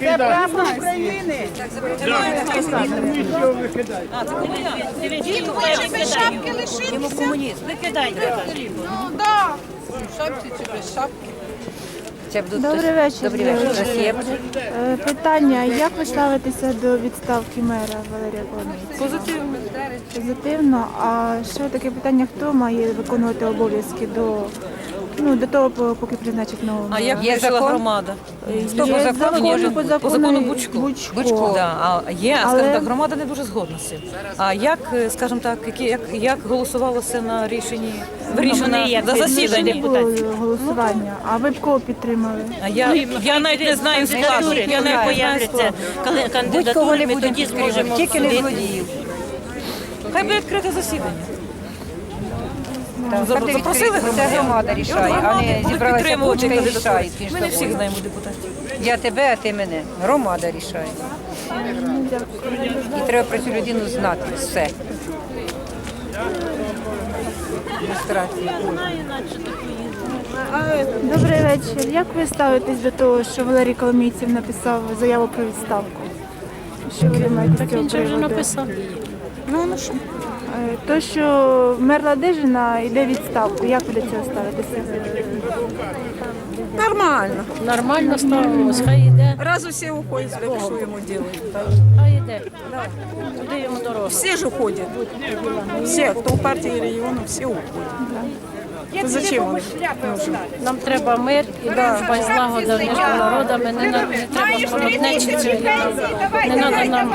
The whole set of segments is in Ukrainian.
Це прапор України. Він хоче без шапки лишитися. Викидайте. Ну, да. Це будуть Добрий вечір. Добрий вечір. Е, Питання, як ви ставитеся до відставки мера Валерія Коломійця? Позитивно. Позитивно. А ще таке питання, хто має виконувати обов'язки до, ну, до того, поки призначить нового А як Є вирішила закон? громада? Е, Хто по закону закон, може? по По закону, Бучко. Бучко. Да, а є, Але- скажімо так, громада не дуже згодна з цим. А як, е, скажімо так, які, як, як голосувалося на рішенні вирішено за засідання? Не було голосування. А ви б кого підтримали? А я, я навіть не знаю складу. Я не знаю складу. Будь-кого кандидатури, не ми будемо тоді підтримувати, зможемо тільки не злодіїв. Хай буде відкрите засідання. Так, Запросили Це громада рішає, а не зібралася кучка і рішають Ми не всіх знаємо депутатів. Я тебе, а ти мене. Громада рішає. І треба про цю людину знати все. Добрий вечір. Як ви ставитесь до того, що Валерій Коломійців написав заяву про відставку? Що ви думаєте з цього приводу? написав. Ну, ну що? Е, То, що вмерла Дежина, йде відставку, як ви до цього ставитеся? Нормально. Нормально ставимось, хай йде, Раз все уходят, что ему делать? хай йде. Куди йому дорога? Все же уходят. Все, кто в партии региона, все уходят. То зачем вони? Нам треба мир і дружба і злагода між народами. Не, на- не треба холоднечити. Не треба нам,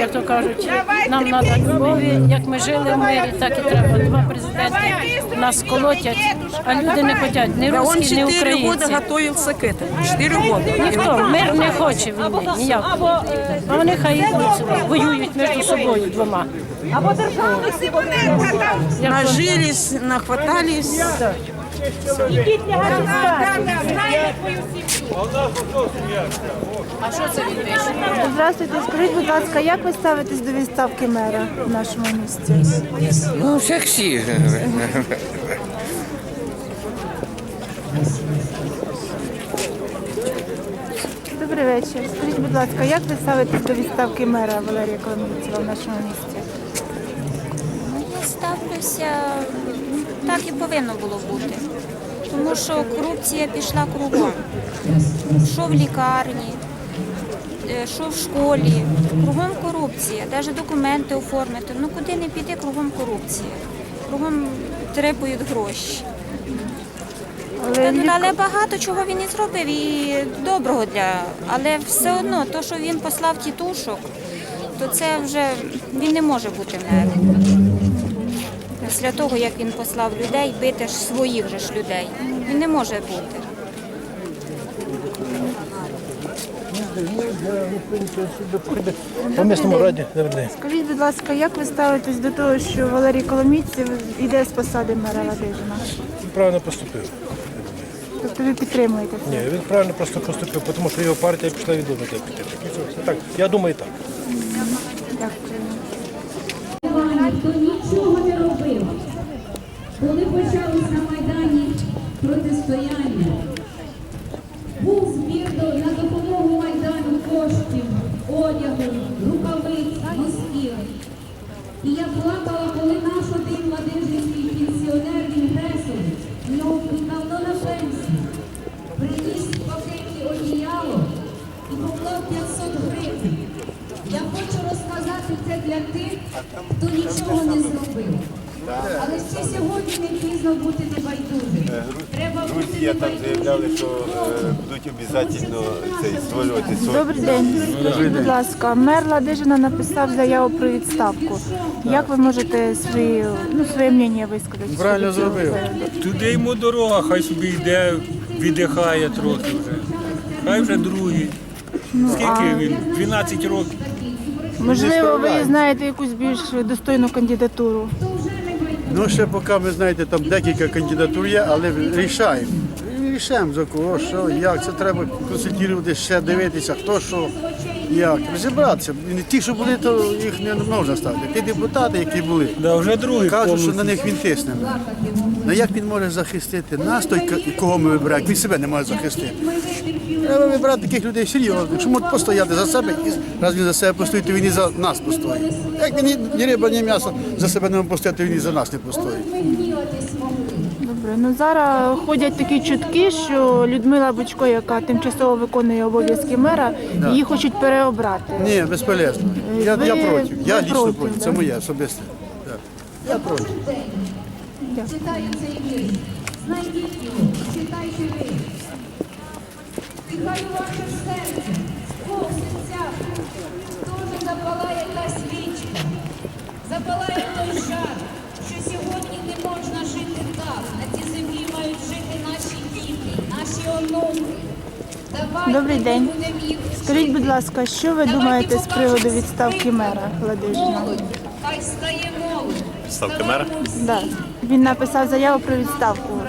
як то кажуть, нам треба любові. Як ми жили в мирі, так і треба. Два президенти нас колотять, а люди не хочуть Да он русські, ні 4 года українці. готовился к этому. 4 года. Ніхто мир не хоче війни, ніяк. А вони хай воюють між собою двома. Або Як Нажились, нахватались. Здравствуйте, скажіть, будь ласка, як ви ставитесь до відставки мера в нашому місті? Ну, як всі. Добрий вечір. Скажіть, будь ласка, як ви ставитесь до відставки мера Валерія Коломійцева в нашому місті? Я Ставлюся так і повинно було бути. Тому що корупція пішла кругом. Що в лікарні, е, що в школі, кругом корупція, навіть документи оформити. Ну куди не піде, кругом корупція. Кругом требують гроші. Але Та- Але багато чого він і зробив, і доброго для. Але все одно, то, що він послав тітушок, то це вже він не може бути мером. Після того, як він послав людей, бити ж своїх же ж людей. Він не може бути. По місному раді Скажіть, будь ласка, як ви ставитесь до того, що Валерій Коломійцев йде з посади мера Ладижина? Правильно поступив. Тобто ви підтримуєте це? Ні, він правильно просто поступив, тому що його партія пішла від одного Так, я думаю так. Дякую. Нічого не робив. Коли почалось на Майдані протистояння, був збір на допомогу Майдану коштів, одягу, рукавиць, носків. І я плакала, коли наш один ладижинський пенсіонер він давно на хто нічого не зробив. Але ще сьогодні не пізно бути небайдужим. Треба бути Друзі, там заявляли, що е, будуть обов'язково цей створювати свої. Добрий день. Скажіть, будь ласка, мер Ладижина написав заяву про відставку. Як ви можете свої, ну, своє мнення висказати? Правильно щодо цього зробив. Туди йому дорога, хай собі йде, віддихає трохи вже. Хай вже другий. Скільки він? 12 років. Можливо, ви знаєте якусь більш достойну кандидатуру. Ну, ще поки ви знаєте, там декілька кандидатур є, але рішаємо. Рішаємо за кого, що, як. Це треба консультувати, ще дивитися, хто що, як. Розібратися. Ті, що були, то їх не можна ставити. Ті депутати, які були, Да, вже другий кажуть, що на них він тисне. Ну як він може захистити нас, той, кого ми вибираємо, він себе не може захистити. Треба вибирати таких людей серйозно. Якщо можуть постояти за себе, і раз він за себе постоїть, то він і за нас постоїть. Як він ні- риба, ні м'ясо за себе не постояти, він і за нас не постоїть. Добре, ну зараз ходять такі чутки, що Людмила Бучко, яка тимчасово виконує обов'язки мера, її хочуть переобрати. Ні, безполезно. Я, Ви- я проти. Я ви лічно проти, проти. да? Це моє особисте. Так. Я проти. Читаю цей вірш. Знайдіть його, читайте ви. Нехай у ваше серце, Бог в серцях, дуже запалає та свічка. Запалає той жар, що сьогодні не можна жити так. На цій землі мають жити наші діти, наші онуки. Давайте Добрий день. Скажіть, будь ласка, що ви думаєте з приводу відставки мера Ладижина? Хай стає молодь. Ставка мера? Да. Він написав заяву про відставку.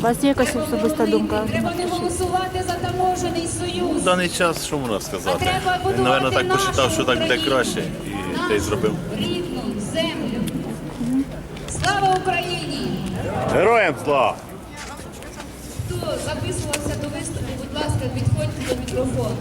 У вас є якась особиста думка? Треба не голосувати за таможений союз. В даний час що можна сказати? Він, напевно, так посчитав, що так буде краще, і те й зробив. Рідну землю. Слава Україні! Героям слава! Хто записувався до виступу, будь ласка, підходьте до мікрофону.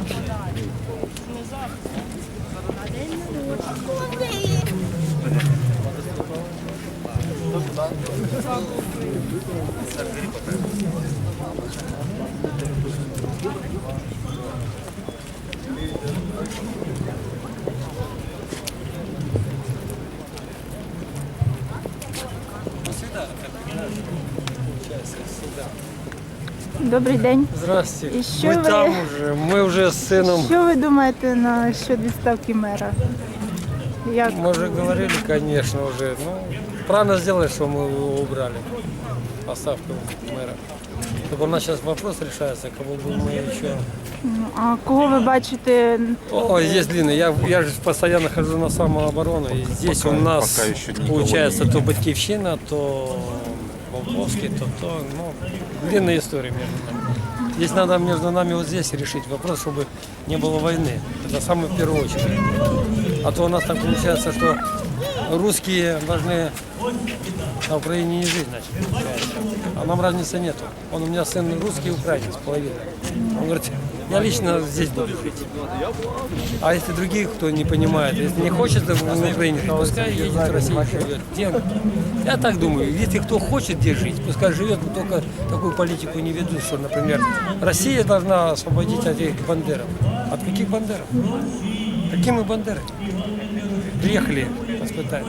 Добрий день. Здрасте. І що ми ви- там уже, ми вже з сином, Що ви думаєте на щодо відставки мера? Як? мы уже говорили, конечно, уже. Ну, правильно сделали, что мы его убрали, поставку мэра. Только у нас сейчас вопрос решается, кого бы мы еще... Ну, А кого ви бачите? О, здесь длинный. Я, я же постоянно хожу на самооборону. И здесь у нас пока еще никого получается то Батьковщина, то Волковский, то то. Ну, длинная история между нами. Здесь надо между нами вот здесь решить вопрос, чтобы не было войны. Это самое в первую очередь. А то у нас так получается, что русские должны на Украине не жить, значит. А нам разницы нету. Он у меня сын русский украинец, половина. Он говорит, я лично здесь буду жить. А если другие, кто не понимает, если не хочет в Украине, жить, пускай едет в Россию. Где? Я так думаю, если кто хочет где жить, пускай живет, но только такую политику не ведут, что, например, Россия должна освободить от этих бандеров. От каких бандеров? Какие мы бандеры? Приехали испытать.